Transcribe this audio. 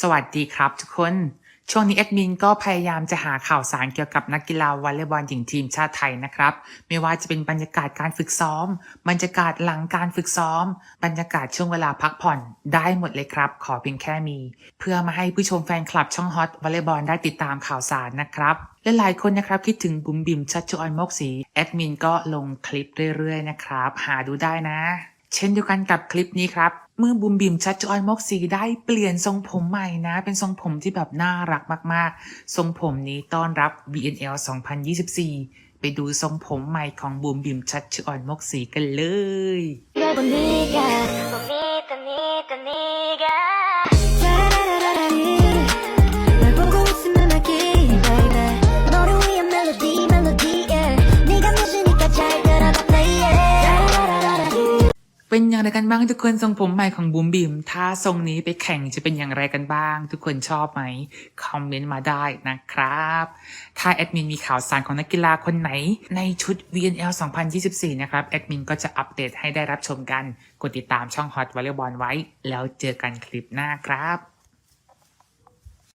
สวัสดีครับทุกคน ช่วงนี้แอดมินก็พยายามจะหาข่าวสารเกี่ยวกับนักกีฬาวอลเลย์บอลหญิงทีมชาติไทยนะครับ ไม่ว่าจะเป็นบรรยากาศการฝึกซ้อม บรรยากาศหลังการฝึกซ้อม บรรยากาศช่วงเวลาพักผ่อนได้หมดเลยครับ ขอเพียงแค่มี เพื่อมาให้ผู้ชมแฟนคลับช่องฮอตวอลเลย์บอลได้ติดตามข่าวสารนะครับและหลายคนนะครับคิดถึงบุ๋มบิมชัชชอนมกศีแอดมินก็ลงคลิปเรื่อยๆนะครับหาดูได้นะ เช่นเดียวกันกับคลิปนี้ครับ เมื่อบุมบิมชัดจอยมกสีได้เปลี่ยนทรงผมใหม่นะ เป็นทรงผมที่แบบน่ารักมากๆ ทรงผมนี้ต้อนรับ BNL 2024 ไปดูทรงผมใหม่ของบุมบิมชัดจอยมกสีกันเลย เป็นอย่างไรกันบ้างทุกคนทรงผมใหม่ของบูมบิมถ้าทรงนี้ไปแข่งจะเป็นอย่างไรกันบ้าง ทุกคนชอบไหมคอมเมนต์มาได้นะครับ ถ้าแอดมินมีข่าวสารของนักกีฬาคนไหน ในชุด VNL 2024 นะครับแอดมินก็จะอัปเดตให้ได้รับชมกัน กดติดตามช่อง Hot Volleyball ไว้ แล้วเจอกันคลิปหน้าครับ